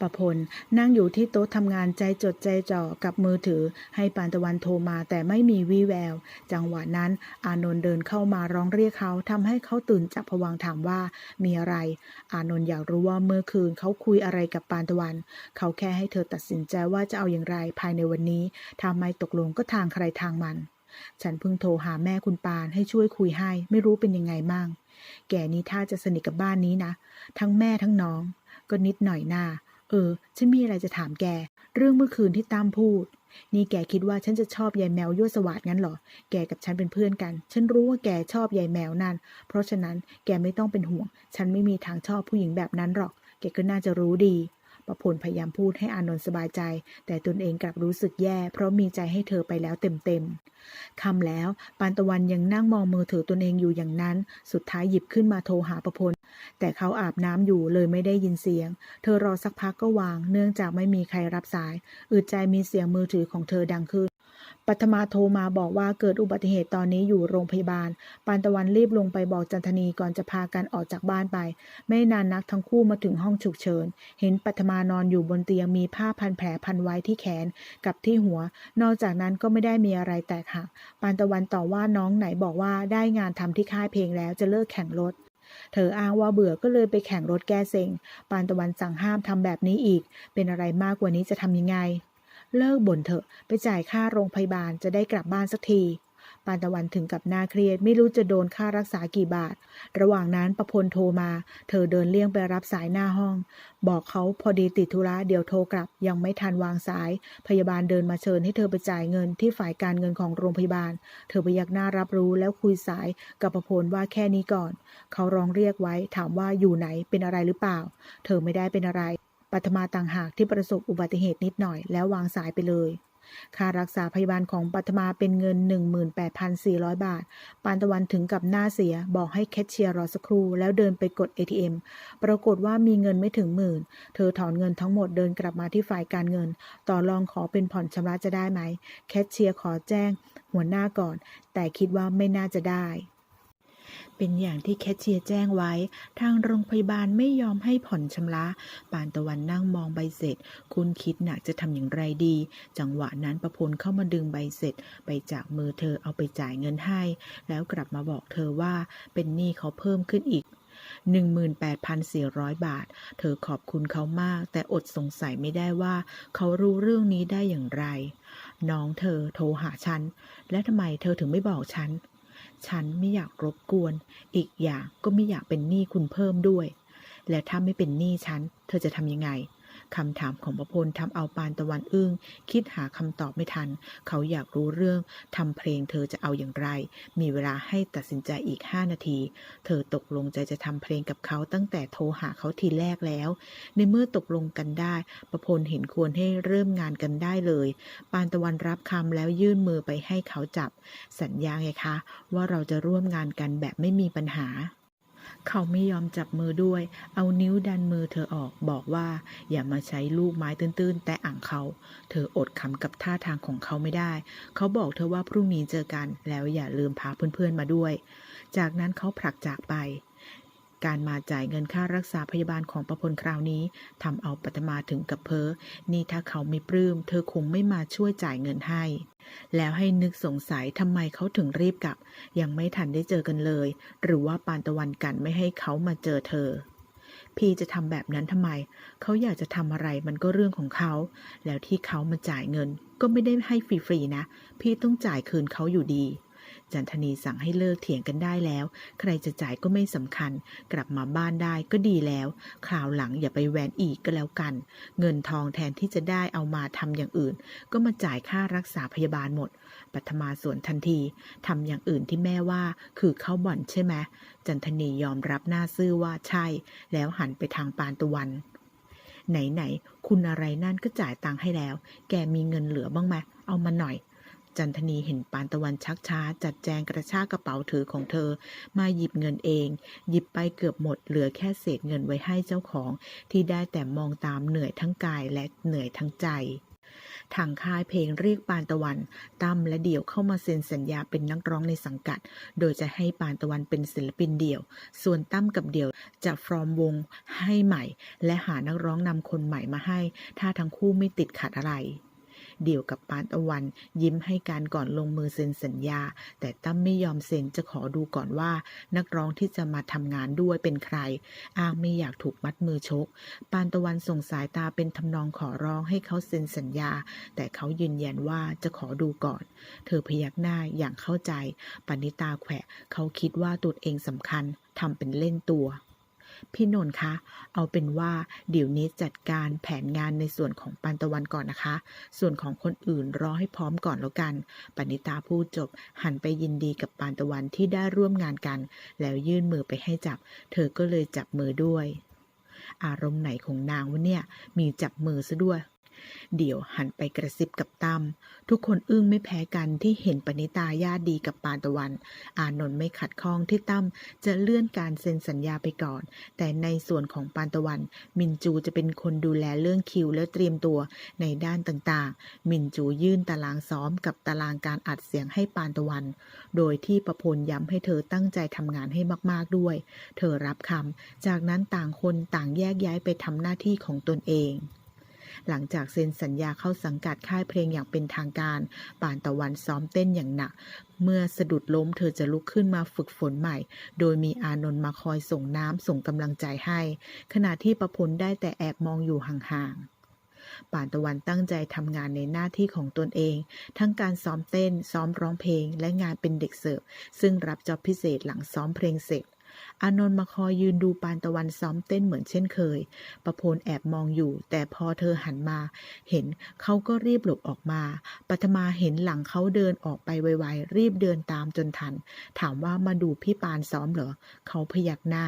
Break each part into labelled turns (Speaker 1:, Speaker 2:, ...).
Speaker 1: ประพล นั่งอยู่ที่โต๊ะทำงานใจจดใจจ่อกับมือถือ ให้ปานตะวันโทรมาแต่ไม่มีวี่แวว จังหวะนั้น อานนท์เดินเข้ามาร้องเรียกเขาทำให้เขาตื่นจากผวังถามว่ามีอะไร อานนท์อยากรู้ว่าเมื่อคืนเขาคุยอะไรกับปานตะวัน เขาแค่ให้เธอตัดสินใจว่าจะเอาอย่างไรภายในวันนี้ถ้าไม่ตกลงก็ทางใครทางมัน ฉันเพิ่งโทรหาแม่คุณปานให้ช่วยคุยให้ ไม่รู้เป็นยังไงมั่งแกนี้ถ้าจะสนิทกับบ้านนี้นะ ทั้งแม่ทั้งน้อง ก็นิดหน่อยหน้า ออฉันมีอะไรจะถามแก เรื่องเมื่อคืนที่ตั้มพูด นี่แกคิดว่าฉันจะชอบยายแมวยั่วสวาดงั้นเหรอ แกกับฉันเป็นเพื่อนกัน ฉันรู้ว่าแกชอบยายแมวนั่น เพราะฉะนั้นแกไม่ต้องเป็นห่วง ฉันไม่มีทางชอบผู้หญิงแบบนั้นหรอก แกก็น่าจะรู้ดี ประพลพยายามพูดให้อานนท์สบายใจ แต่ตนเองกลับรู้สึกแย่ เพราะมีใจให้เธอไปแล้วเต็มๆคำแล้วปานตะวันยังนั่งมองมือถือตนเองอยู่อย่างนั้น สุดท้ายหยิบขึ้นมาโทรหาประพล แต่เขาอาบน้ำอยู่เลยไม่ได้ยินเสียง เธอรอสักพักก็วาง เนื่องจากไม่มีใครรับสาย อึดใจมีเสียงมือถือของเธอดังขึ้น ปัทมาโทรมาบอกว่าเกิดอุบัติเหตุตอนนี้อยู่โรงพยาบาล ปานตะวันรีบลงไปบอกจันทนีก่อนจะพากันออกจากบ้านไป ไม่นานนักทั้งคู่มาถึงห้องฉุกเฉิน เห็นปัทมานอนอยู่บนเตียงมีผ้าพันแผลพันไว้ที่แขนกับที่หัว นอกจากนั้นก็ไม่ได้มีอะไรแตกหัก ปานตะวันต่อว่าน้องไหนบอกว่าได้งานทำที่ค่ายเพลงแล้วจะเลิกแข่งรถเธออ้างว่าเบื่อก็เลยไปแข่งรถแก้เซ็ง ปานตะวันสั่งห้ามทำแบบนี้อีก เป็นอะไรมากกว่านี้จะทำยังไง เลิกบ่นเถอะไปจ่ายค่าโรงพยาบาลจะได้กลับบ้านสักทีปานตะวันถึงกับนาเครียดไม่รู้จะโดนค่ารักษากี่บาท ระหว่างนั้นประพลโทรมา เธอเดินเลี่ยงไปรับสายหน้าห้อง บอกเขาพอดีติดธุระเดี๋ยวโทรกลับ ยังไม่ทันวางสาย พยาบาลเดินมาเชิญให้เธอไปจ่ายเงินที่ฝ่ายการเงินของโรงพยาบาล เธอพยักหน้ารับรู้แล้วคุยสายกับประพลว่าแค่นี้ก่อน เขาร้องเรียกไว้ถามว่าอยู่ไหนเป็นอะไรหรือเปล่า เธอไม่ได้เป็นอะไร ปัทมาต่างหากที่ประสบอุบัติเหตุนิดหน่อยแล้ววางสายไปเลย ค่ารักษาพยาบาลของปัทมาเป็นเงิน 18,400 บาท ปานตะวันถึงกับหน้าเสียบอกให้แคชเชียร์รอสักครู่แล้วเดินไปกด ATM ปรากฏว่ามีเงินไม่ถึงหมื่น เธอถอนเงินทั้งหมดเดินกลับมาที่ฝ่ายการเงิน ต่อรองขอเป็นผ่อนชำระจะได้ไหม แคชเชียร์ขอแจ้ง หัวหน้าก่อน แต่คิดว่าไม่น่าจะได้ เป็นอย่างที่แคชเชียร์แจ้งไว้ ทางโรงพยาบาลไม่ยอมให้ผ่อนชำระ ปานตะวันนั่งมองใบเสร็จ คุณคิดหนักจะทำอย่างไรดี จังหวะนั้นประพลเข้ามาดึงใบเสร็จ ไปจากมือเธอเอาไปจ่ายเงินให้ แล้วกลับมาบอกเธอว่าเป็นหนี้เขาเพิ่มขึ้นอีก18,400 บาท เธอขอบคุณเขามาก แต่อดสงสัยไม่ได้ว่าเขารู้เรื่องนี้ได้อย่างไร น้องเธอโทรหาฉัน และทำไมเธอถึงไม่บอกฉัน ฉันไม่อยากรบกวน อีกอย่างก็ไม่อยากเป็นหนี้คุณเพิ่มด้วย และถ้าไม่เป็นหนี้ฉัน เธอจะทำยังไง คำถามของประพลทำเอาปานตะวันอึ้ง คิดหาคำตอบไม่ทัน เขาอยากรู้เรื่องทำเพลงเธอจะเอาอย่างไร มีเวลาให้ตัดสินใจอีก 5 นาที เธอตกลงใจจะทำเพลงกับเขาตั้งแต่โทรหาเขาทีแรกแล้ว ในเมื่อตกลงกันได้ ประพลเห็นควรให้เริ่มงานกันได้เลย ปานตะวันรับคำแล้วยื่นมือไปให้เขาจับ สัญญาไงคะ ว่าเราจะร่วมงานกันแบบไม่มีปัญหา เขาไม่ยอมจับมือด้วย เอานิ้วดันมือเธอออกบอกว่า อย่ามาใช้ลูกไม้ตื้นๆ แต่อ่างเขา เธออดขำกับท่าทางของเขาไม่ได้ เขาบอกเธอว่าพรุ่งนี้เจอกัน แล้วอย่าลืมพาเพื่อนๆมาด้วย จากนั้นเขาผลักจากไป การมาจ่ายเงินค่ารักษาพยาบาลของประพลคราวนี้ทำเอาปัตมาถึงกับเพ้อนี่ถ้าเขาไม่ปลื้ม เธอคงไม่มาช่วยจ่ายเงินให้ แล้วให้นึกสงสัยทำไมเขาถึงรีบกลับ ยังไม่ทันได้เจอกันเลย หรือว่าปานตะวันกันไม่ให้เขามาเจอเธอพี่จะทำแบบนั้นทำไม เขาอยากจะทำอะไรมันก็เรื่องของเขา แล้วที่เขามาจ่ายเงิน ก็ไม่ได้ให้ฟรีๆนะ พี่ต้องจ่ายคืนเขาอยู่ดี จันทนีสั่งให้เลิกเถียงกันได้แล้ว ใครจะจ่ายก็ไม่สำคัญ กลับมาบ้านได้ก็ดีแล้ว คราวหลังอย่าไปแวนอีกก็แล้วกัน เงินทองแทนที่จะได้เอามาทำอย่างอื่น ก็มาจ่ายค่ารักษาพยาบาลหมด ปัทมาสวนทันทีทำอย่างอื่นที่แม่ว่าคือเข้าบ่อนใช่ไหมจันทนียอมรับหน้าซื่อว่าใช่ แล้วหันไปทางปานตะวัน ไหนๆคุณอะไรนั่นก็จ่ายตังค์ให้แล้ว แกมีเงินเหลือบ้างไหมเอามาหน่อย จันทนีเห็นปานตะวันชักช้า จัดแจงกระชากกระเป๋าถือของเธอ มาหยิบเงินเอง หยิบไปเกือบหมด เหลือแค่เศษเงินไว้ให้เจ้าของ ที่ได้แต่มองตามเหนื่อยทั้งกายและเหนื่อยทั้งใจทางค่ายเพลงเรียกปานตะวันตั้มและเดี่ยวเข้ามาเซ็นสัญญาเป็นนักร้องในสังกัด โดยจะให้ปานตะวันเป็นศิลปินเดี่ยว ส่วนตั้มกับเดี่ยวจะฟอร์มวงให้ใหม่ และหานักร้องนำคนใหม่มาให้ ถ้าทั้งคู่ไม่ติดขัดอะไร เดี่ยวกับปานตะวัน ยิ้มให้การก่อนลงมือเซ็นสัญญา แต่ตั้มไม่ยอมเซ็นจะขอดูก่อนว่า นักร้องที่จะมาทำงานด้วยเป็นใคร อ้างไม่อยากถูกมัดมือชก ปานตะวันส่งสายตาเป็นทำนองขอร้องให้เขาเซ็นสัญญา แต่เขายืนยันว่าจะขอดูก่อน เธอพยักหน้าอย่างเข้าใจปณิตาแขวะเขาคิดว่าตัวเองสำคัญทำเป็นเล่นตัว พี่นนท์คะ เอาเป็นว่าเดี๋ยวนี้จัดการแผนงานในส่วนของปานตะวันก่อนนะคะ ส่วนของคนอื่นรอให้พร้อมก่อนแล้วกัน ปณิตาพูดจบ หันไปยินดีกับปานตะวันที่ได้ร่วมงานกัน แล้วยื่นมือไปให้จับ เธอก็เลยจับมือด้วย อารมณ์ไหนของนางวะเนี่ย มีจับมือซะด้วย เดี๋ยวหันไปกระซิบกับตั้มทุกคนอึ้งไม่แพ้กันที่เห็นปณิตาญาติดีกับปานตะวัน อานนท์ไม่ขัดข้องที่ตั้มจะเลื่อนการเซ็นสัญญาไปก่อน แต่ในส่วนของปานตะวัน มินจูจะเป็นคนดูแลเรื่องคิวและเตรียมตัวในด้านต่างๆ มินจูยื่นตารางซ้อมกับตารางการอัดเสียงให้ปานตะวัน โดยที่ประพลย้ำให้เธอตั้งใจทำงานให้มากๆด้วย เธอรับคำจากนั้นต่างคนต่างแยกย้ายไปทำหน้าที่ของตนเอง หลังจากเซ็นสัญญาเข้าสังกัดค่ายเพลงอย่างเป็นทางการป่านตะวันซ้อมเต้นอย่างหนัก เมื่อสะดุดล้มเธอจะลุกขึ้นมาฝึกฝนใหม่ โดยมีอานนท์มาคอยส่งน้ำส่งกำลังใจให้ ขณะที่ประพลได้แต่แอบมองอยู่ห่างๆป่านตะวันตั้งใจทำงานในหน้าที่ของตนเอง ทั้งการซ้อมเต้น ซ้อมร้องเพลง และงานเป็นเด็กเสิร์ฟ ซึ่งรับจอบพิเศษหลังซ้อมเพลงเสร็จ อานนท์มาคอยยืนดูปานตะวันซ้อมเต้นเหมือนเช่นเคย ประพลแอบมองอยู่ แต่พอเธอหันมา เห็นเขาก็รีบหลบออกมา ปัทมาเห็นหลังเขาเดินออกไปไวๆ รีบเดินตามจนทัน ถามว่ามาดูพี่ปานซ้อมเหรอ เขาพยักหน้า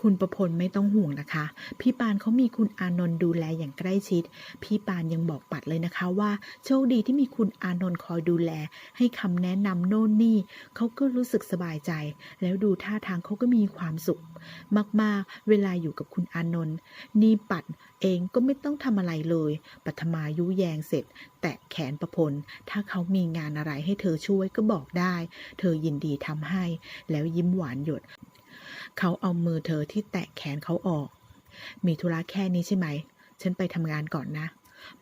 Speaker 1: คุณประพลไม่ต้องห่วงนะคะ พี่ปานเขามีคุณอานนท์ดูแลอย่างใกล้ชิด พี่ปานยังบอกปัดเลยนะคะว่า โชคดีที่มีคุณอานนท์คอยดูแล ให้คำแนะนำโน่นนี่เขาก็รู้สึกสบายใจ แล้วดูท่าทางเขาก็มีความสุข มากๆ เวลาอยู่กับคุณอานนท์นี่ปัดเองก็ไม่ต้องทำอะไรเลย ปัทมายุแยงเสร็จ แตะแขนประพล ถ้าเขามีงานอะไรให้เธอช่วยก็บอกได้ เธอยินดีทำให้ แล้วยิ้มหวานหยด เขาเอามือเธอที่แตะแขนเขาออก มีธุระแค่นี้ใช่ไหม ฉันไปทำงานก่อนนะ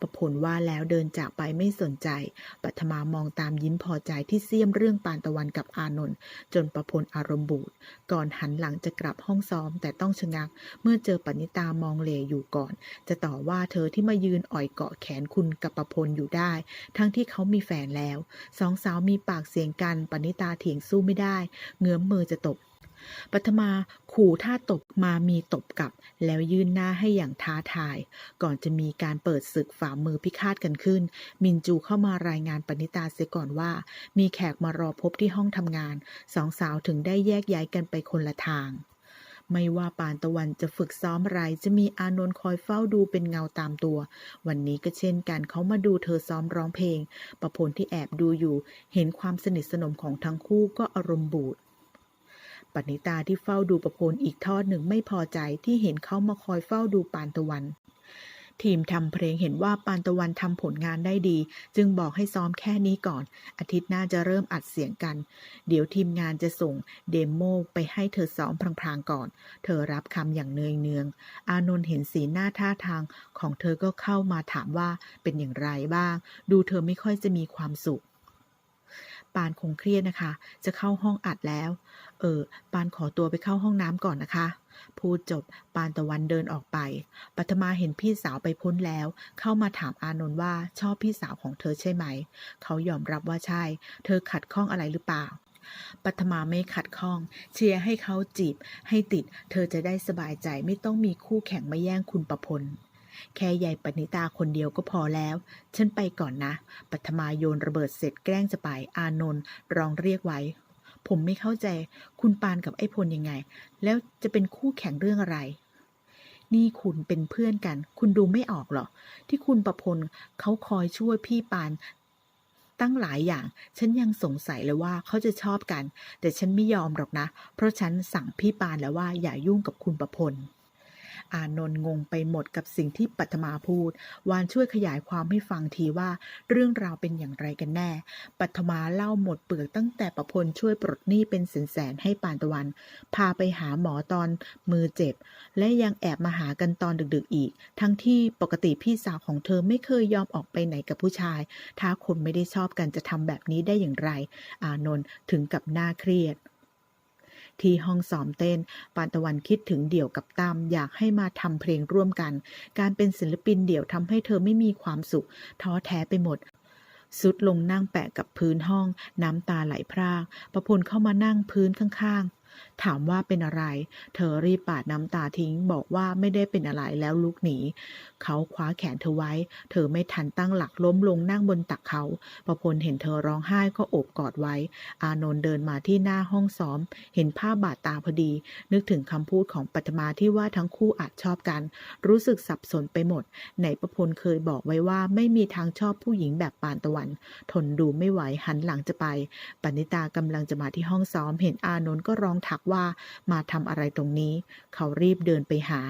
Speaker 1: ประพลว่าแล้วเดินจากไปไม่สนใจ ปัทมามองตามยิ้มพอใจที่เสียมเรื่องปานตะวันกับอานนท์จนประพลอารมณ์บูดก่อนหันหลังจะกลับห้องซ้อมแต่ต้องชะงัก เมื่อเจอปณิตามองเหลอยู่ก่อน จะต่อว่าเธอที่มายืนอ่อยเกาะแขนคุณกับประพลอยู่ได้ ทั้งที่เขามีแฟนแล้ว สองสาวมีปากเสียงกันปณิตาเถียงสู้ไม่ได้ เงื้อมมือจะตบ ปัทมาขู่ท่าตบมามีตบกลับ แล้วยื่นหน้าให้อย่างท้าทาย ก่อนจะมีการเปิดศึกฝ่ามือพิฆาตกันขึ้น มินจูเข้ามารายงานปณิตาเสียก่อนว่า มีแขกมารอพบที่ห้องทำงาน สองสาวถึงได้แยกย้ายกันไปคนละทางไม่ว่าปานตะวันจะฝึกซ้อมอะไรจะมีอานนท์คอยเฝ้าดูเป็นเงาตามตัว วันนี้ก็เช่นกันเขามาดูเธอซ้อมร้องเพลง ประพลที่แอบดูอยู่ เห็นความสนิทสนมของทั้งคู่ก็อารมณ์บูด ปณิตาที่เฝ้าดูประพลอีกทอดหนึ่งไม่พอใจที่เห็นเขามาคอยเฝ้าดูปานตะวัน ทีมทำเพลงเห็นว่าปานตะวันทำผลงานได้ดี จึงบอกให้ซ้อมแค่นี้ก่อน อาทิตย์หน้าจะเริ่มอัดเสียงกัน เดี๋ยวทีมงานจะส่งเดโมไปให้เธอซ้อมพลางๆก่อน เธอรับคำอย่างเนยเนือง อานนท์เห็นสีหน้าท่าทางของเธอก็เข้ามาถามว่าเป็นอย่างไรบ้าง ดูเธอไม่ค่อยจะมีความสุขปานคงเครียดนะคะ จะเข้าห้องอัดแล้ว เออ ปานขอตัวไปเข้าห้องน้ำก่อนนะคะ พูดจบ ปานตะวันเดินออกไป ปัทมาเห็นพี่สาวไปพ้นแล้ว เข้ามาถามอานนท์ว่าชอบพี่สาวของเธอใช่ไหม เขายอมรับว่าใช่ เธอขัดข้องอะไรหรือเปล่าปัทมาไม่ขัดข้อง เชียร์ให้เขาจีบ ให้ติด เธอจะได้สบายใจไม่ต้องมีคู่แข่งมาแย่งคุณประพลแค่ยายปณิตาคนเดียวก็พอแล้ว ฉันไปก่อนนะ ปัทมาโยนระเบิดเสร็จแกล้งจะไป อานนท์ร้องเรียกไว้ ผมไม่เข้าใจคุณปานกับไอ้พลยังไง แล้วจะเป็นคู่แข่งเรื่องอะไร นี่คุณเป็นเพื่อนกัน คุณดูไม่ออกหรอ ที่คุณประพลเขาคอยช่วยพี่ปานตั้งหลายอย่าง ฉันยังสงสัยเลยว่าเขาจะชอบกัน แต่ฉันไม่ยอมหรอกนะ เพราะฉันสั่งพี่ปานแล้วว่าอย่ายุ่งกับคุณประพล อานนท์งงไปหมดกับสิ่งที่ปัทมาพูด วานช่วยขยายความให้ฟังทีว่าเรื่องราวเป็นอย่างไรกันแน่ ปัทมาเล่าหมดเปลือกตั้งแต่ประพลช่วยปลดหนี้เป็นแสนๆให้ปานตะวัน พาไปหาหมอตอนมือเจ็บ และยังแอบมาหากันตอนดึกๆอีก ทั้งที่ปกติพี่สาวของเธอไม่เคยยอมออกไปไหนกับผู้ชาย ถ้าคนไม่ได้ชอบกันจะทำแบบนี้ได้อย่างไร อานนท์ถึงกับหน้าเครียด ที่ห้องซ้อมเต้น ปานตะวันคิดถึงเดี่ยวกับตามอยากให้มาทำเพลงร่วมกัน การเป็นศิลปินเดี่ยวทำให้เธอไม่มีความสุข ท้อแท้ไปหมดสุดลงนั่งแปะกับพื้นห้อง น้ำตาไหลพราก ประพลเข้ามานั่งพื้นข้างๆ ถามว่าเป็นอะไร เธอรีบปาดน้ำตาทิ้ง บอกว่าไม่ได้เป็นอะไรแล้วลุกหนี เขาคว้าแขนเธอไว้ เธอไม่ทันตั้งหลักล้มลงนั่งบนตักเขาประพลเห็นเธอร้องไห้ก็โอบกอดไว้ อานนท์เดินมาที่หน้าห้องซ้อม เห็นภาพบาดตาพอดี นึกถึงคำพูดของปัทมาที่ว่าทั้งคู่อาจชอบกัน รู้สึกสับสนไปหมดไหนประพลเคยบอกไว้ว่าไม่มีทางชอบผู้หญิงแบบปานตะวัน ทนดูไม่ไหวหันหลังจะไปปณิตากำลังจะมาที่ห้องซ้อม เห็นอานนท์ก็ร้องทักว่ามาทำอะไรตรงนี้ เขารีบเดินไปหา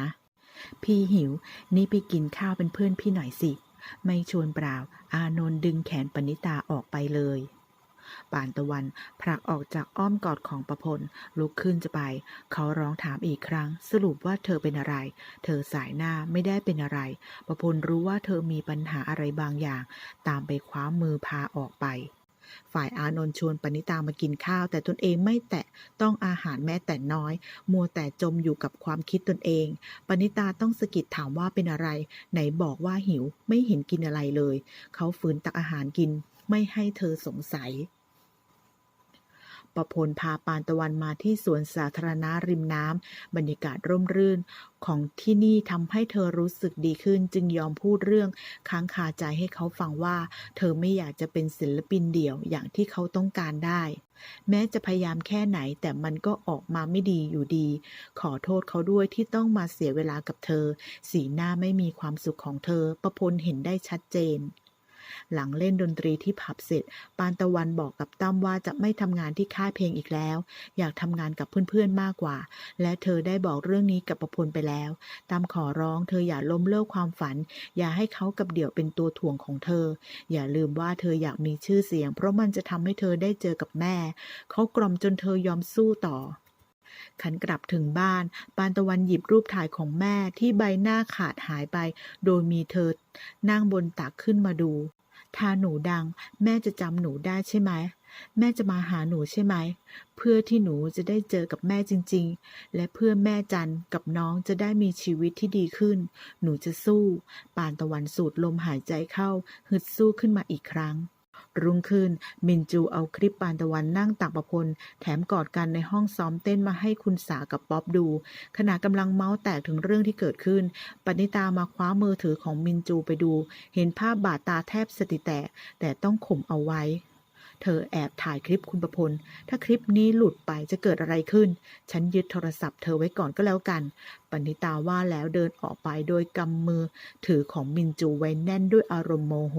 Speaker 1: พี่หิว นี่ไปกินข้าวเป็นเพื่อนพี่หน่อยสิ ไม่ชวนเปล่า อานนท์ดึงแขนปณิตาออกไปเลยปานตะวันผลักออกจากอ้อมกอดของประพลลุกขึ้นจะไป เขาร้องถามอีกครั้ง สรุปว่าเธอเป็นอะไร เธอสายหน้าไม่ได้เป็นอะไร ประพลรู้ว่าเธอมีปัญหาอะไรบางอย่าง ตามไปคว้ามือพาออกไป ฝ่ายอานนท์ชวนปณิตามากินข้าว แต่ตนเองไม่แตะต้องอาหารแม้แต่น้อย มัวแต่จมอยู่กับความคิดตนเอง ปณิตาต้องสะกิดถามว่าเป็นอะไร ไหนบอกว่าหิวไม่เห็นกินอะไรเลย เขาฝืนตักอาหารกิน ไม่ให้เธอสงสัย ประพลพาปานตะวันมาที่สวนสาธารณะริมน้ำบรรยากาศร่มรื่น ของที่นี่ทำให้เธอรู้สึกดีขึ้น จึงยอมพูดเรื่องค้างคาใจให้เขาฟังว่า เธอไม่อยากจะเป็นศิลปินเดี่ยวอย่างที่เขาต้องการได้ แม้จะพยายามแค่ไหนแต่มันก็ออกมาไม่ดีอยู่ดี ขอโทษเขาด้วยที่ต้องมาเสียเวลากับเธอ สีหน้าไม่มีความสุขของเธอ ประพลเห็นได้ชัดเจน หลังเล่นดนตรีที่ผับเสร็จ ปานตะวันบอกกับตั้มว่าจะไม่ทำงานที่ค่ายเพลงอีกแล้ว อยากทำงานกับเพื่อนๆมากกว่า และเธอได้บอกเรื่องนี้กับประพลไปแล้วตั้มขอร้อง เธออย่าล้มเลิกความฝัน อย่าให้เขากับเดี่ยวเป็นตัวถ่วงของเธอ อย่าลืมว่าเธออยากมีชื่อเสียง เพราะมันจะทำให้เธอได้เจอกับแม่ เขากล่อมจนเธอยอมสู้ต่อขันกลับถึงบ้าน ปานตะวันหยิบรูปถ่ายของแม่ที่ใบหน้าขาดหายไป โดยมีเธอนั่งบนตักขึ้นมาดู ถ้าหนูดัง แม่จะจำหนูได้ใช่ไหม แม่จะมาหาหนูใช่ไหม เพื่อที่หนูจะได้เจอกับแม่จริง ๆ และเพื่อแม่จันกับน้องจะได้มีชีวิตที่ดีขึ้น หนูจะสู้ ปานตะวันสูดลมหายใจเข้า ฮึดสู้ขึ้นมาอีกครั้ง รุ่งขึ้น มินจูเอาคลิปปานตะวันนั่งตักประพล แถมกอดกันในห้องซ้อมเต้นมาให้คุณสากับป๊อบดู ขณะกำลังเมาส์แตกถึงเรื่องที่เกิดขึ้น ปณิตามาคว้ามือถือของมินจูไปดู เห็นภาพบาดตาแทบสติแตก แต่ต้องข่มเอาไว้ เธอแอบถ่ายคลิปคุณประพล ถ้าคลิปนี้หลุดไปจะเกิดอะไรขึ้น ฉันยึดโทรศัพท์เธอไว้ก่อนก็แล้วกัน ปณิตาว่าแล้วเดินออกไปโดยกำมือถือของมินจูไว้แน่นด้วยอารมณ์โมโห